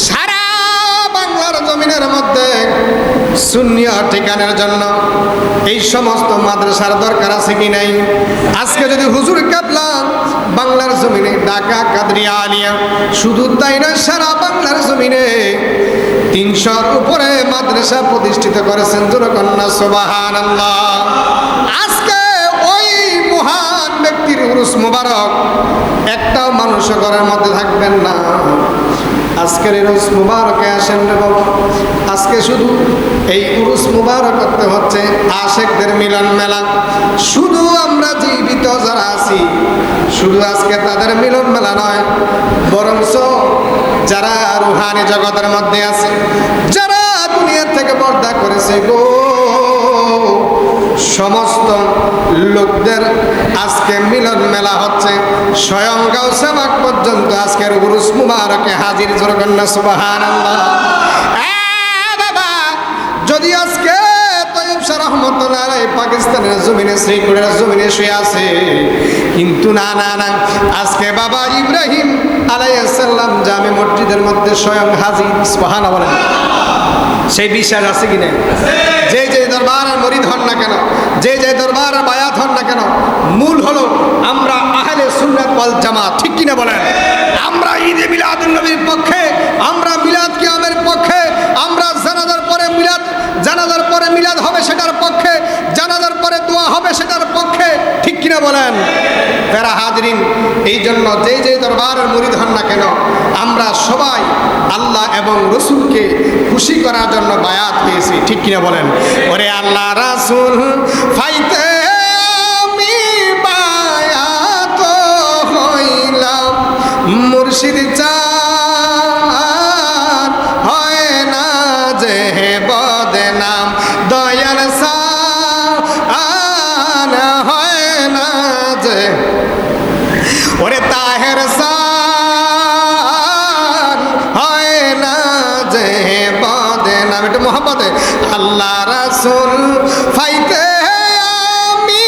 সারা বাংলার জমিনের মধ্যে শূন্য ঠিকানার জন্য এই সমস্ত মাদ্রাসার দরকার আছে কি নাই? আজকে যদি হুজুর কাবলা বাংলার জমিনে ঢাকা কাদরিয়া আলিয়া, শুধু তাই না সারা বাংলার জমিনে তিনশোর উপরে মাদ্রাসা প্রতিষ্ঠিত করেছেন জুরকন্যা সোবাহান আজকে উরুস মুবারক একটাও মানুষ ঘরের মধ্যে থাকবেন না। আজকের এই মুবারকে আসেন রে আজকে শুধু এই উরুস মুবারক করতে হচ্ছে আশেকদের মিলন মেলা। শুধু আমরা জীবিত যারা আছি, শুধু আজকে তাদের মিলন মেলা নয়, বরঞ্চ যারা রুহানি জগতের মধ্যে আছে, যারা দুনিয়া থেকে পর্দা করেছে গো, সমস্ত লোকদের আজকে মিলন মেলা হচ্ছে। স্বয়ং গাউসাবাক পর্যন্ত আজকের উরুস মুবারকে হাজির জোরকন্যা সুবাহান বাবা। যদি আজকে রহমতুল্লাহ পাকিস্তানের আছে, কিন্তু না না না, আজকে বাবা ইব্রাহিম আলাইসাল্লাম জামে মসজিদের মধ্যে স্বয়ং হাজির সুবাহান বলেন। সেই বিশ্বাস আছে কি নেই? যে যে দরবার আর মরিদ হন না কেন, যে যে দরবার আর বায়াত হন না কেন, মূল হলো আমরা আহলে সুন্নাত ওয়াল জামাত, ঠিক কিনা বলেন? আমরা ঈদে মিলাদুন নবীর পক্ষে, আমরা মিলাদ কিয়ামের পক্ষে, আমরা জানাজার পরে মিলাদ, জানাজার পরে মিলাদ হবে সেটার পক্ষে, জানাজার পরে দোয়া হবে সেটার পক্ষে, ঠিক কিনা বলেন? ফেরা হাজরিন এই জন্য যে যে দরবারের মুরিদ হন না কেন আমরা সবাই আল্লাহ এবং রসুলকে খুশি করার জন্য বায়াত পেয়েছি। ঠিক কিনা বলেন? ওরে আল্লাহ রাসুল, ফাইতে মোহাম্মদে আল্লাহ রাসুল ফাইতে আমি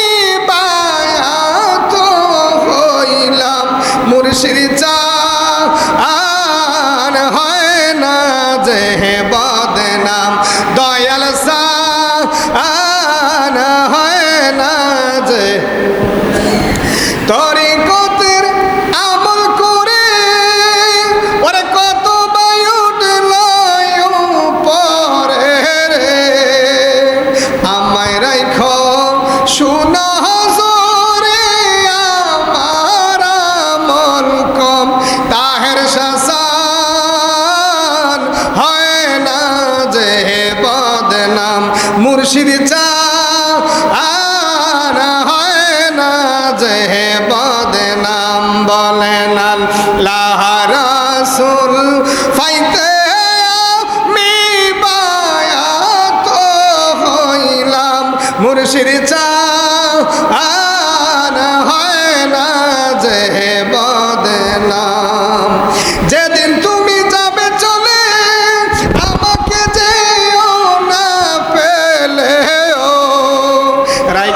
বায়াত হইলাম। মুর্শিদ চান হয় না যে বদনাম। দয়াল সান হয় না যে আমল যে বদনাম, মুর্শিদ চা আর হয় না যে বদনাম বলেন লাহারাসুল ফাইতে মুর্শিদ চা আর হয় না যে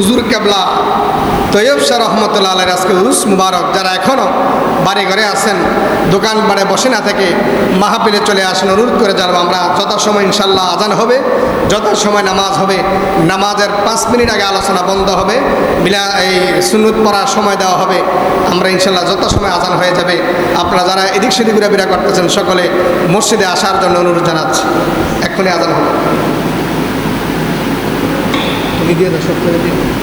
হুজুর কেবলা। তৈয়ব শাহ রহমতুল্লাহ আলের আজকে উরুস মুবারক যারা এখনও বাড়ি ঘরে আছেন, দোকান বাড়ে বসে না থেকে মাহাপিলে চলে আসেন, অনুরোধ করে জানব আমরা যথাসময় ইনশাল্লাহ আজান হবে যথাসময় নামাজ হবে, নামাজের পাঁচ মিনিট আগে আলোচনা বন্ধ হবে, বিলা এই সুন্নত পড়ার সময় দেওয়া হবে, আমরা ইনশাল্লাহ যথাসময় আজান হয়ে যাবে। আপনারা যারা এদিক সেদিক ঘুরাফেরা করতেছেন, সকলে মসজিদে আসার জন্য অনুরোধ জানাচ্ছি। এক্ষুনি আজান হবে। liguei da chapeleira.